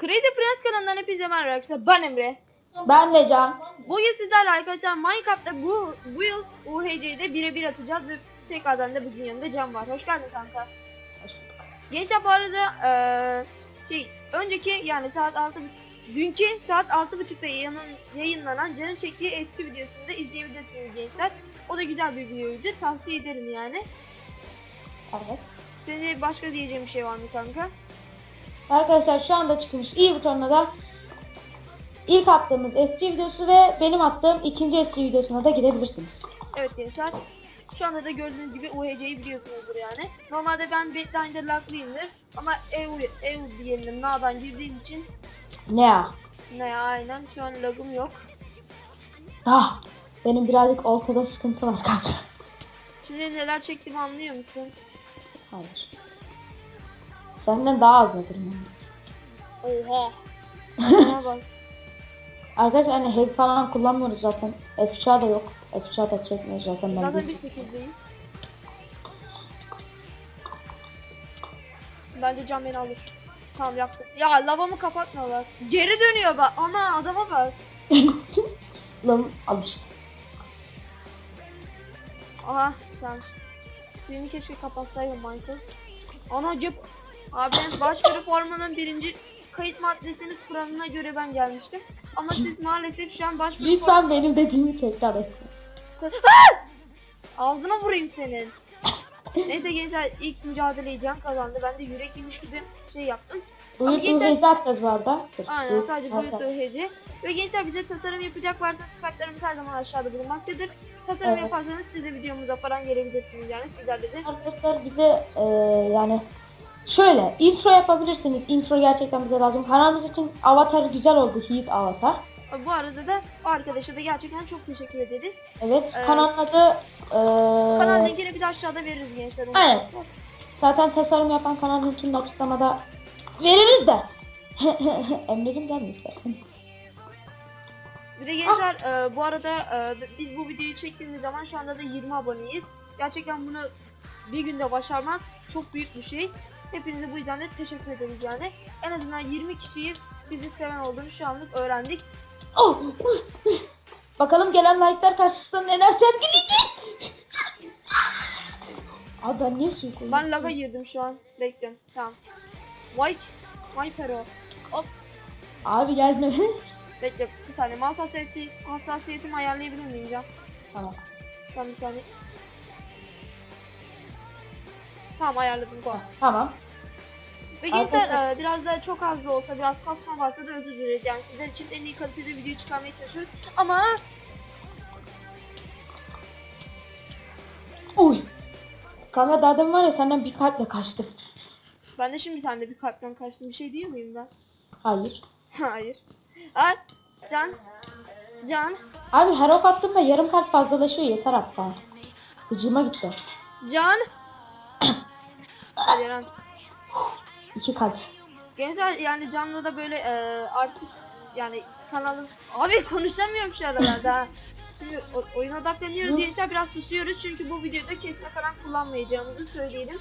Creative Friends kanalından hepinize merhaba arkadaşlar. Ben Emre. Ben de Can. Bugün sizlerle arkadaşlar Minecraft'ta bu, bu yıl UHC'de birebir atacağız ve tekrardan da bugün yanında Can var. Hoş geldin kanka. Gençler bu arada eee, şey önceki yani saat 6 dünkü saat 6.30'da yayınlanan, yayınlanan Can'ın çektiği eski videosunu da izleyebilirsiniz gençler. O da güzel bir videoydu. Tavsiye ederim yani. Evet. Senin başka diyeceğim bir şey var mı kanka? Arkadaşlar şu anda çıkmış iyi butonuna da ilk attığımız eski videosu ve benim attığım ikinci eski videosuna da gidebilirsiniz. Evet gençler. Şu anda da gördüğünüz gibi UHC'yi biliyorsunuzdur yani. Normalde ben Battlinder'da laklıyımdır. Ama EU, EU diyelim Na'dan girdiğim için Ne ya? ne ya aynen şu an lagım yok. Ah, benim birazcık ortada sıkıntı var kanka. Şimdi neler çektiğimi anlıyor musun? Hayır. Senden daha az nedir? Oha. Bak. Arkadaşlar hani hack falan kullanmıyoruz zaten. F3A da yok. F3A da çekmiyoruz zaten ben Zaten biz biz. sekizdeyiz. Bence can beni alır. Tamam yaktım. Ya lavamı kapatmıyorlar. Geri dönüyor bak. Ana adama bak. Lan al işte. Aha sen. Seni keşke kapatsaydım Minecraft. Ana cep. Abi ben başvuru formunun birinci kayıt maddesinin kuralına göre ben gelmiştim. Ama siz maalesef şu an başvuru Lütfen benim dediğimi tekrar et. Ağzına vurayım senin. Neyse gençler ilk mücadeleyi Can kazandı. Ben de yürek yemiş gibi şey yaptım. Ama Buyur geçen- geçen... atacağız bu arada. Aynen sadece atacağız. boyut hece. Ve gençler bize tasarım yapacak varsa Skype'larımız her zaman aşağıda bulunmaktadır. Tasarım Evet. yaparsanız siz de videomuza falan gelebilirsiniz yani sizlerle de. Arkadaşlar bize e, yani şöyle intro yapabilirsiniz. Intro gerçekten bize lazım. Kanalımız için avatar güzel oldu. Heat avatar. Bu arada da o arkadaşa da gerçekten çok teşekkür ederiz. Evet Evet. kanalın adı e, Kanal linkini bir de aşağıda veririz gençler. Unutmazsak. zaten tasarım yapan kanal linkini açıklamada veririz de. Emre'cim gelme istersen. Bir de gençler e, bu arada e, biz bu videoyu çektiğimiz zaman şu anda da 20 aboneyiz. Gerçekten bunu bir günde başarmak çok büyük bir şey. Hepinize bu yüzden de teşekkür ederiz yani. En azından 20 kişiyi bizi seven olduğunu şu anlık öğrendik. Oh! Bakalım gelen like'lar karşısında neler sergileyeceğiz. Abi ben niye suyu koydum? Ben laga girdim şu an. Bekle. Tamam. Vay. Vay pero. Hop. Abi gelme. Bekle. Bir saniye. Mouse hassasiyeti, hassasiyetimi ayarlayabilir miyim ya? tamam. Tamam bir saniye. Tamam ayarladım. Tamam. Ve gençler e, biraz da çok az da olsa biraz kasma varsa da özür dileriz. Yani sizler için en iyi kalitede video çıkarmaya çalışıyoruz. Ama Uy. Kanka daha demin var ya senden bir kalple kaçtım. ben de şimdi sende bir kalpten kaçtım. Bir şey diyor muyum ben? Hayır. Hayır. Ay Can. Can. Abi her ok attığımda yarım kalp fazlalaşıyor yeter hatta. Gıcıma gitti. Can. Hadi lan. İki kalp. Gençler yani canlı da böyle e, artık yani kanalın abi konuşamıyorum şu aralarda. ha. Şimdi o- oyuna odaklanıyoruz gençler biraz susuyoruz çünkü bu videoda kesme falan kullanmayacağımızı söyleyelim.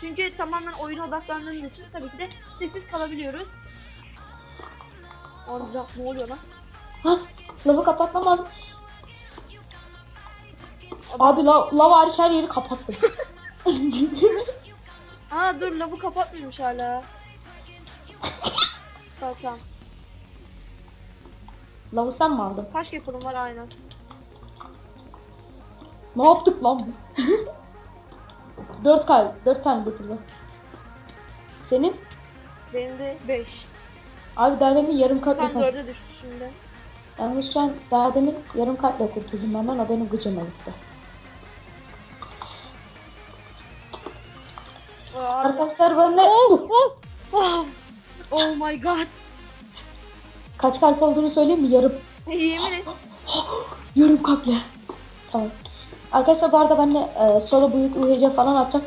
Çünkü tamamen oyuna odaklandığımız için tabii ki de sessiz kalabiliyoruz. Allah ne oluyor lan? Hah. Lavı kapatmam lazım. Abi la, lav hariç her yeri kapattım. Aa dur lavı kapatmıyormuş hala. Tamam. Lavı sen mi aldın? Kaç yapalım var aynen. Ne yaptık lan biz? dört kalp. Dört tane getirdim. Senin? Benim de 5. Abi daha demin yarım kalple Tam kaçtım. 4'e düştü şimdi. Yalnız şu an daha demin yarım kalple kurtuldum hemen o benim gıcıma gitti. Arkadaşlar ben ne? Oh, oh, oh my god. Kaç kalp olduğunu söyleyeyim mi? Yarım. Yemin et. Yarım kalple. Tamam. Arkadaşlar bu arada ben de e, solo büyük UHC falan atacağım.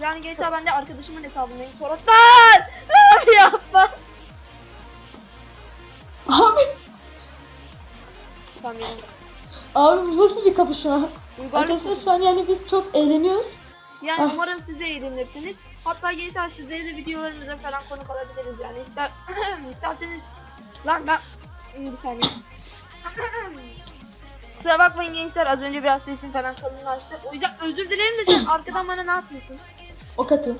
Yani gençler ben de arkadaşımın hesabındayım. Toroslar! Abi yapma. Abi, Tamam abi bu nasıl bir kapışma? Uygarlık. Arkadaşlar şu an yani biz çok eğleniyoruz. Yani Ah. umarım siz de eğlenirsiniz. Hatta gençler sizleri de videolarımıza falan konuk alabiliriz yani. İster isterseniz lan ben bir saniye. Kusura bakmayın gençler az önce biraz sesim falan kalınlaştı. O yüzden özür dilerim de sen arkadan bana ne yapıyorsun? O katı.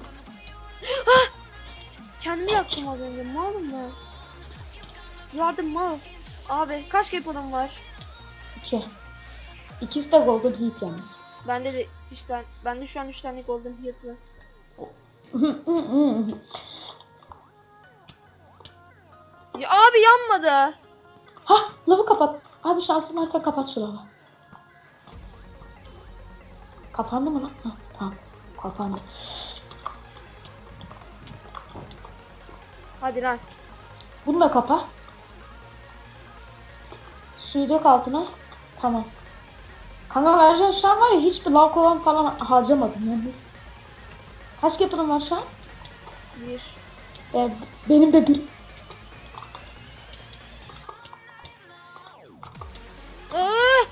Kendimi yaktım az önce malım mı? Yardım mal. Abi kaç kepodum var? İki. İkisi de golden heat yalnız. Bende de 3 tane, bende şu an 3 tane golden heat var. Ya abi yanmadı. Hah lavı kapat. Abi şansım varken kapat şu lavı. Kapandı mı lan? Hah, tamam. Kapandı. Hadi lan. Bunu da kapa. Suyu dök altına. Tamam. Kanka vereceğim şu an var ya hiçbir lav kovan falan harcamadım yalnız. Kaç yapırım var şu an? Bir. Ee, benim de bir. Aa!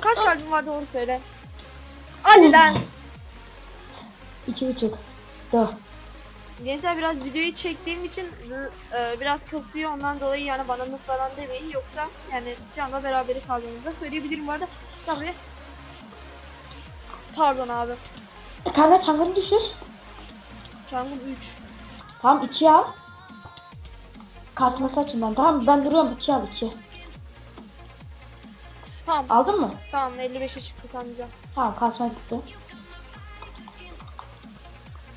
Kaç kalbin var doğru söyle. Hadi lan. İki buçuk. Dört. Gençler biraz videoyu çektiğim için e, biraz kasıyor ondan dolayı yani bana mı falan demeyin yoksa yani Can'la beraber kaldığımızda da söyleyebilirim bu arada. Tabii. Pardon abi. E, kanka çangını düşür. Can'ın 3. Tamam ikiye al. Kasması açından. Tamam ben duruyorum ikiye al iki. Tamam. Aldın mı? Tamam 55'e çıktı kanca. Tamam kasma gitti.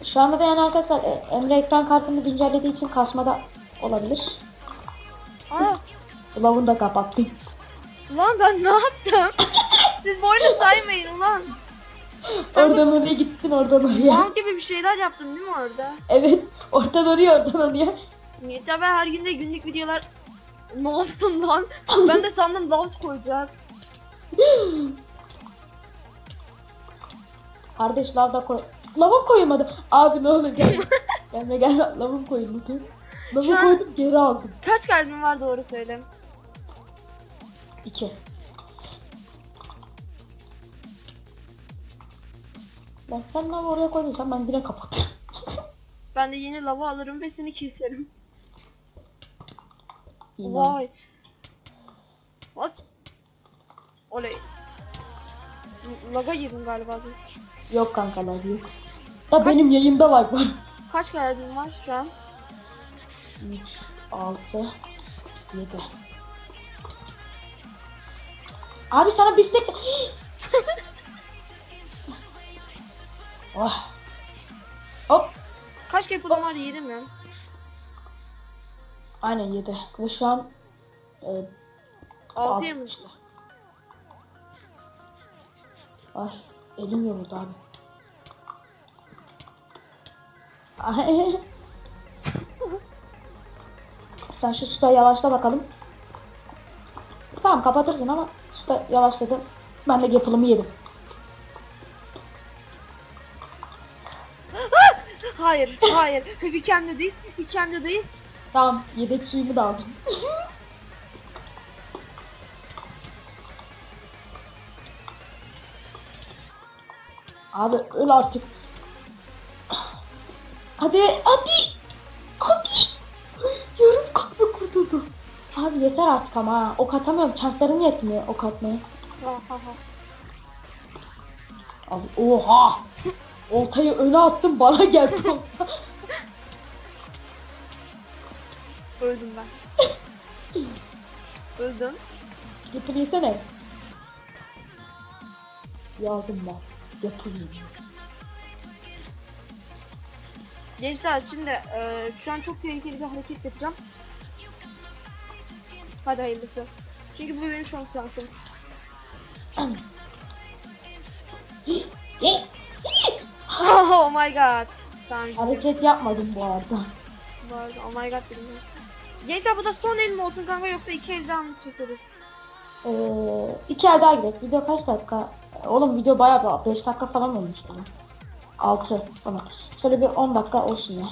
Şu anda da yani arkadaşlar e, Emre ekran kartını güncellediği için kasmada olabilir. Aa Lavını da kapattım. ulan ben ne yaptım? Siz bu oyunu saymayın ulan. Oradan oraya gittin oradan oraya. Mal gibi bir şeyler yaptım değil mi orada? Evet oradan oraya oradan oraya. Geçen ben her günde günlük videolar ne yaptın lan? ben de sandım Loves koyacak. Kardeş lavda koy. Lava koymadı. Abi ne olur gel. Gelme gel lavım koymadı. Şu Lava an- koydum geri aldım. Kaç kalbin var doğru söyle. İki. Ben sen lava oraya koyduysan ben direkt kapatırım. Ben de yeni lava alırım ve seni keserim. İnan. Vay. Bak. Oley. Laga girdim galiba. Yok kanka lag yok. Da benim yayında lag var. Kaç kalbin var şu an? 3, 6, 7. Abi sana biftek... oh. Hop. Kaç kepodum var yedim ya. Aynen 7. Ve şu an... E, 6'ya mı? işte. Ay elim yoruldu abi. Sen şu suda yavaşla bakalım. Tamam kapatırsın ama suda yavaşladım. Ben de yapılımı yedim. Hayır, hayır. We can do this, we can do this. Tamam yedek suyumu da aldım. Abi öl artık. Hadi hadi. Hadi. Yarım kalbi kurtuldu. Abi yeter artık ama ha. Ok atamıyorum. Çarklarım yetmiyor ok atmaya. Abi oha. Oltayı öne attım bana geldi. Öldüm ben. Öldüm. Getir yesene. Yazdım ben. Getireyim. Gençler şimdi e, şu an çok tehlikeli bir hareket yapacağım. Hadi hayırlısı. Çünkü bu benim son şansım. oh my god. Tamam. Hareket yapmadım bu arada. Bu arada oh my god dedim. Gençler bu da son el mi olsun kanka yoksa iki elden mi çekeriz? Ee, iki el daha gidelim. Video kaç dakika? Oğlum video bayağı 5 dakika falan olmuş yani. 6 falan. Şöyle bir 10 dakika olsun ya.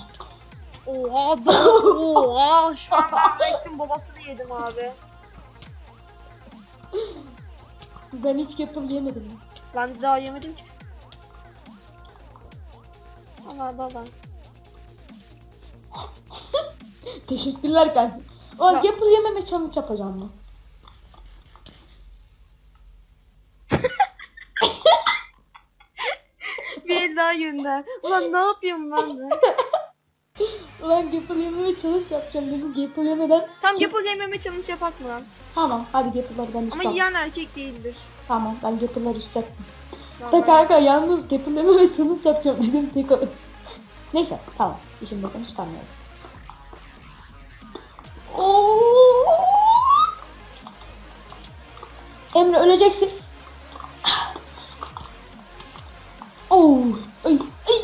Oha da oha şu an ben Rex'in babasını yedim abi. Ben hiç yapım yemedim. Ben de daha yemedim ki. Allah Allah. Teşekkürler kanka. O Ya- Gapple yememe challenge yapacağım mı? Gönder. Ulan ne yapıyorum ben? Ulan Gapple yememe challenge yapacağım dedim. Gapple yemeden. Tam Gapple yememe challenge yapak mı lan? Tamam hadi Gapple'ları ben Ama üstüm. yiyen erkek değildir. Tamam ben Gapple'ları üstüm. Tamam. Da kanka yalnız Gapple yememe challenge yapacağım dedim tek o. Neyse tamam. İşin bakın tutamıyorum. Oo! Emre öleceksin. Oo! Ay, ay,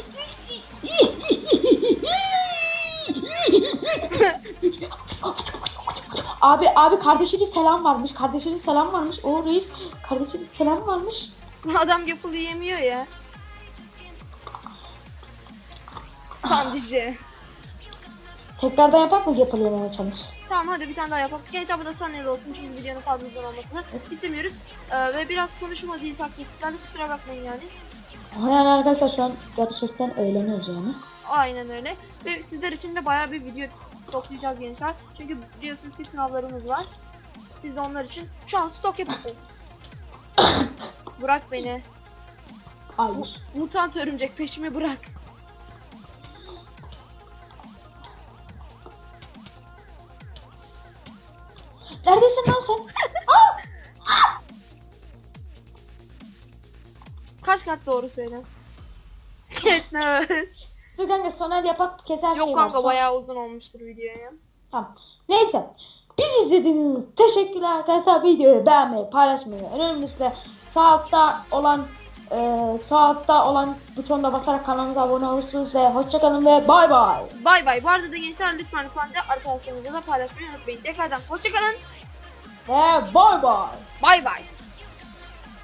Abi abi kardeşinin selam varmış. Kardeşinin selam varmış. O reis kardeşinin selam varmış. Adam Gapple yemiyor ya. Cici. Tekrardan yapak mı Gapple yemeye çalış? Tamam hadi bir tane daha yapalım. Gençler bu da saniyeli olsun çünkü videonun fazla uzun olmasını istemiyoruz. Ee, ve biraz konuşmadıysak sizlerle kusura bakmayın yani. Yani arkadaşlar şu an gerçekten eğleniyoruz yani. Aynen öyle. Ve sizler için de bayağı bir video toplayacağız gençler. Çünkü biliyorsunuz ki sınavlarımız var. Biz de onlar için şu an stok yapıyoruz. bırak beni. Hayır. Mutant örümcek peşimi bırak. Neredesin lan sen? Kaç kat doğru söyle. Katniss. Dur kanka sonra yapak keser şey Yok var. kanka Son- bayağı uzun olmuştur videoya. Tamam. Neyse. Biz izlediğiniz için teşekkürler arkadaşlar. Videoyu beğenmeyi, paylaşmayı, önemlisi de sağ altta olan e, sağ altta olan butonuna basarak kanalımıza abone olursunuz ve hoşçakalın ve bay bay. Bay bay. Bu arada da gençler lütfen lütfen de arkadaşlarınızla da paylaşmayı unutmayın. Tekrardan hoşçakalın. Ve bay bay. Bay bay.